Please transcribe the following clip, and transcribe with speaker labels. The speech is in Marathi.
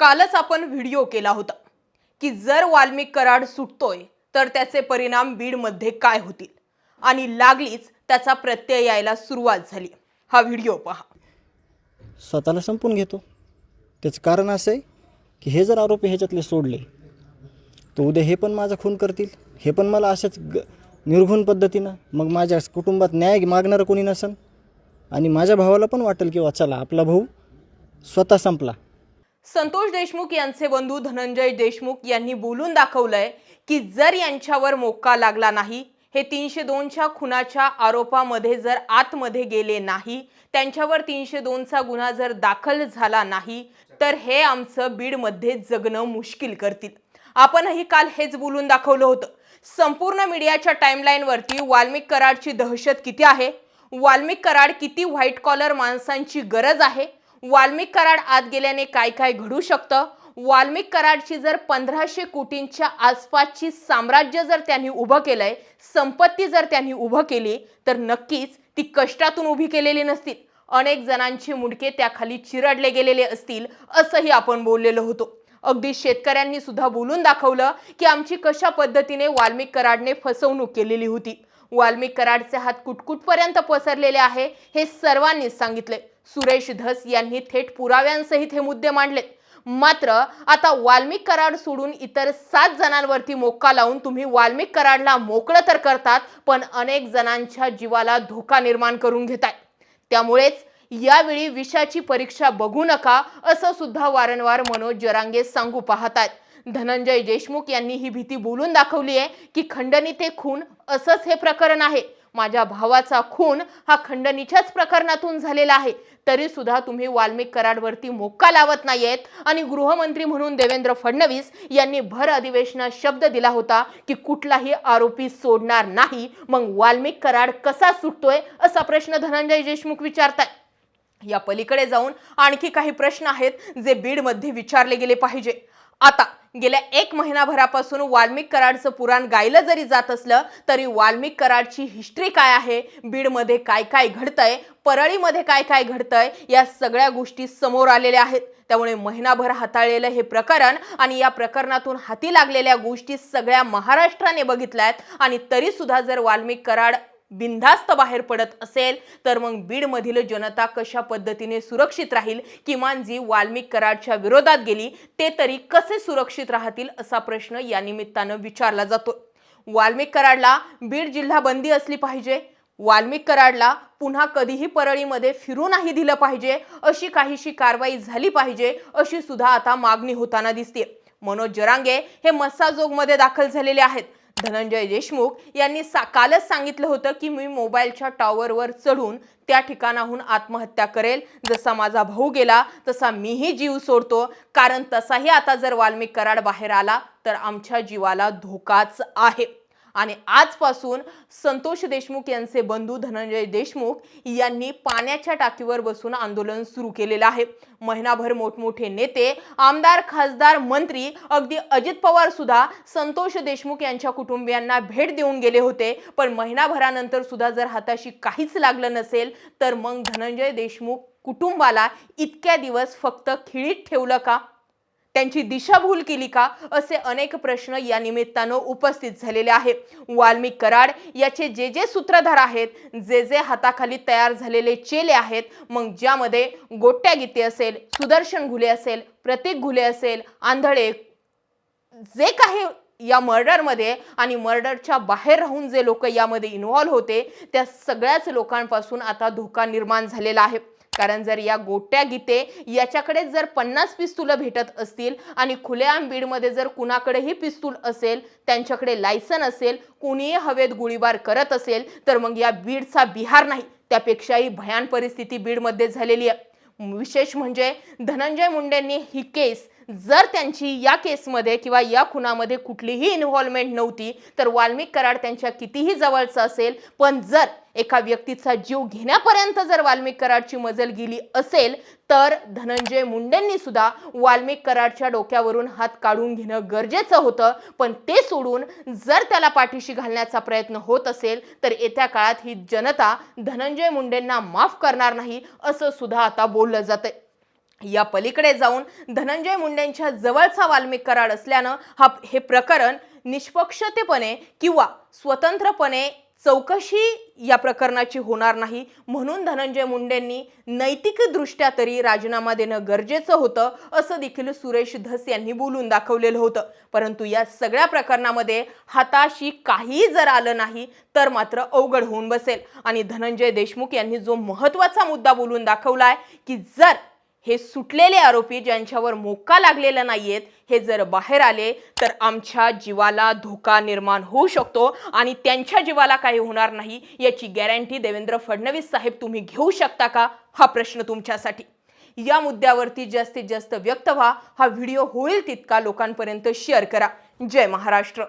Speaker 1: कालच आपण व्हिडिओ केला होता की जर वाल्मिक कराड सुटतोय तर त्याचे परिणाम बीडमध्ये काय होतील? आणि लागलीच त्याचा प्रत्यय यायला सुरुवात झाली. हा व्हिडिओ पहा.
Speaker 2: स्वतःला संपून घेतो. त्याचं कारण असं आहे की हे जर आरोपी ह्याच्यातले सोडले तर उद्या हे पण माझा खून करतील. हे पण मला अशाच ग निर्घुण पद्धतीनं मग माझ्या कुटुंबात न्याय मागणारं कोणी नसन. आणि माझ्या भावाला पण वाटेल की वा चला आपला भाऊ स्वतः संपला.
Speaker 1: संतोष देशमुख यांचे बंधू धनंजय देशमुख यांनी बोलून दाखवलंय की जर यांच्यावर मोक्का लागला नाही हे तीनशे दोनच्या खुनाच्या आरोपामध्ये जर आतमध्ये गेले नाही त्यांच्यावर तीनशे दोनचा गुन्हा जर दाखल झाला नाही तर हे आमचं बीडमध्ये जगणं मुश्किल करतील. आपणही काल हेच बोलून दाखवलं होतं. संपूर्ण मीडियाच्या टाईमलाईनवरती वाल्मिक कराडची दहशत किती आहे? वाल्मिक कराड किती व्हाईट कॉलर माणसांची गरज आहे? वाल्मिक कराड आत गेल्याने काय काय घडू शकतं? वाल्मिक कराडची जर पंधराशे कोटींच्या आसपासची साम्राज्य जर त्यांनी उभं केलंय संपत्ती जर त्यांनी उभं केली तर नक्कीच ती कष्टातून उभी केलेली नसतील. अनेक जणांचे मुंडके त्याखाली चिरडले गेलेले असतील असंही आपण बोललेलो होतो. अगदी शेतकऱ्यांनी सुद्धा बोलून दाखवलं की आमची कशा पद्धतीने वाल्मिक कराडने फसवणूक केलेली होती. वाल्मिक कराडचे हात कुटकुटपर्यंत पसरलेले आहे हे सर्वांनीच सांगितले सुरेश धस यांनी थेट पुराव्यांसहित हे मुद्दे मांडले. मात्र आता वाल्मिक कराड सोडून इतर सात जणांवरती मोक्का लावून तुम्ही वाल्मिक कराडला मोकळं तर करतात पण अनेक जणांच्या जीवाला धोका निर्माण करून घेताय. त्यामुळेच यावेळी विषाची परीक्षा बघू नका असं सुद्धा वारंवार मनोज जरांगे सांगू पाहतात धनंजय देशमुख यांनी ही भीती बोलून दाखवली आहे की खंडणी ते खून असंच हे प्रकरण आहे. माझ्या भावाचा खून हा खंडणीच्याच प्रकरणातून झालेला आहे. तरी सुद्धा तुम्ही वाल्मिक कराडवरती मोक्का लावत नाहीयेत. आणि गृहमंत्री म्हणून देवेंद्र फडणवीस यांनी भर अधिवेशनात शब्द दिला होता की कुठलाही आरोपी सोडणार नाही. मग वाल्मिक कराड कसा सुटतोय असा प्रश्न धनंजय देशमुख विचारताय या पलीकडे जाऊन आणखी काही प्रश्न आहेत जे बीडमध्ये विचारले गेले पाहिजे. आता गेल्या एक महिनाभरापासून वाल्मिक कराडचं पुराण गायलं जरी जात असलं तरी वाल्मिक कराडची हिस्ट्री काय आहे? बीडमध्ये काय काय घडतंय? परळीमध्ये काय काय घडतंय? या सगळ्या गोष्टी समोर आलेल्या आहेत. त्यामुळे महिनाभर हाताळलेलं हे प्रकरण आणि या प्रकरणातून हाती लागलेल्या गोष्टी सगळ्या महाराष्ट्राने बघितल्या आहेत. आणि तरीसुद्धा जर वाल्मिक कराड बिनधास्त बाहेर पडत असेल तर मग बीडमधील जनता कशा पद्धतीने सुरक्षित राहील? किमान जी वाल्मिक कराडच्या विरोधात गेली ते तरी कसे सुरक्षित राहतील असा प्रश्न या निमित्तानं विचारला जातो वाल्मिक कराडला बीड जिल्हा बंदी असली पाहिजे. वाल्मिक कराडला पुन्हा कधीही परळीमध्ये फिरू नाही दिलं पाहिजे. अशी काहीशी कारवाई झाली पाहिजे अशी सुद्धा आता मागणी होताना दिसते मनोज जरांगे हे मस्साजोगमध्ये दाखल झालेले आहेत. धनंजय देशमुख यांनी सा कालच सांगितलं होतं की मी मोबाईलच्या टॉवरवर चढून त्या ठिकाणाहून आत्महत्या करेल. जसा माझा भाऊ गेला तसा मीही जीव सोडतो. कारण तसाही आता जर वाल्मिक कराड बाहेर आला तर आमच्या जीवाला धोकाच आहे. आणि आजपासून संतोष देशमुख यांचे बंधू धनंजय देशमुख यांनी पाण्याच्या टाकीवर बसून आंदोलन सुरू केलेलं आहे. महिनाभर मोठमोठे नेते आमदार खासदार मंत्री अगदी अजित पवार सुद्धा संतोष देशमुख यांच्या कुटुंबियांना भेट देऊन गेले होते. पण महिनाभरानंतर सुद्धा जर हाताशी काहीच लागलं नसेल तर मग धनंजय देशमुख कुटुंबाला इतक्या दिवस फक्त खिळीत ठेवलं का? त्यांची दिशाभूल केली का? असे अनेक प्रश्न या निमित्तानं उपस्थित झालेले आहे वाल्मिक कराड याचे जे जे सूत्रधार आहेत जे जे हाताखाली तयार झालेले चेले आहेत मग ज्यामध्ये गोट्या गीते असेल सुदर्शन घुले असेल प्रतीक घुले असेल आंधळे जे काही या मर्डरमध्ये आणि मर्डरच्या बाहेर राहून जे लोक यामध्ये इन्व्हॉल्व्ह होते त्या सगळ्याच लोकांपासून आता धोका निर्माण झालेला आहे. कारण जर या गोट्या गीते याच्याकडे जर पन्नास पिस्तुलं भेटत असतील आणि खुलेआम बीडमध्ये जर कुणाकडेही पिस्तूल असेल त्यांच्याकडे लायसन असेल कुणीही हवेत गोळीबार करत असेल तर मग या बीडचा बिहार नाही. त्यापेक्षाही भयान परिस्थिती बीडमध्ये झालेली आहे. विशेष म्हणजे धनंजय मुंडेंनी ही केस जर त्यांची या केसमध्ये किंवा या खुनामध्ये कुठलीही इन्व्हॉल्वमेंट नव्हती तर वाल्मिक कराड त्यांच्या कितीही जवळचं असेल पण जर एका व्यक्तीचा जीव घेण्यापर्यंत जर वाल्मिक कराडची मजल गेली असेल तर धनंजय मुंडेंनी सुद्धा वाल्मिक कराडच्या डोक्यावरून हात काढून घेणं गरजेचं होतं. पण ते सोडून जर त्याला पाठीशी घालण्याचा प्रयत्न होत असेल तर येत्या काळात ही जनता धनंजय मुंडेंना माफ करणार नाही असं सुद्धा आता बोललं जातं या पलीकडे जाऊन धनंजय मुंडेंच्या जवळचा वाल्मिक कराड असल्यानं हा हे प्रकरण निष्पक्षतेपणे किंवा स्वतंत्रपणे चौकशी या प्रकरणाची होणार नाही. म्हणून धनंजय मुंडेंनी नैतिकदृष्ट्या तरी राजीनामा देणं गरजेचं होतं असं देखील सुरेश धस यांनी बोलून दाखवलेलं होतं. परंतु या सगळ्या प्रकरणामध्ये हाताशी काही जर आलं नाही तर मात्र अवघड होऊन बसेल. आणि धनंजय देशमुख यांनी जो महत्त्वाचा मुद्दा बोलून दाखवला आहे की जर हे सुटलेले आरोपी ज्यांच्यावर मोका लागलेला नाहीयेत हे जर बाहेर आले तर आमच्या जीवाला धोका निर्माण होऊ शकतो आणि त्यांच्या जीवाला काही होणार नाही याची गॅरंटी देवेंद्र फडणवीस साहेब तुम्ही घेऊ शकता का? हा प्रश्न तुमच्यासाठी. या मुद्द्यावरती जास्तीत जास्त व्यक्त व्हा. हा व्हिडिओ होईल तितका लोकांपर्यंत शेअर करा. जय महाराष्ट्र.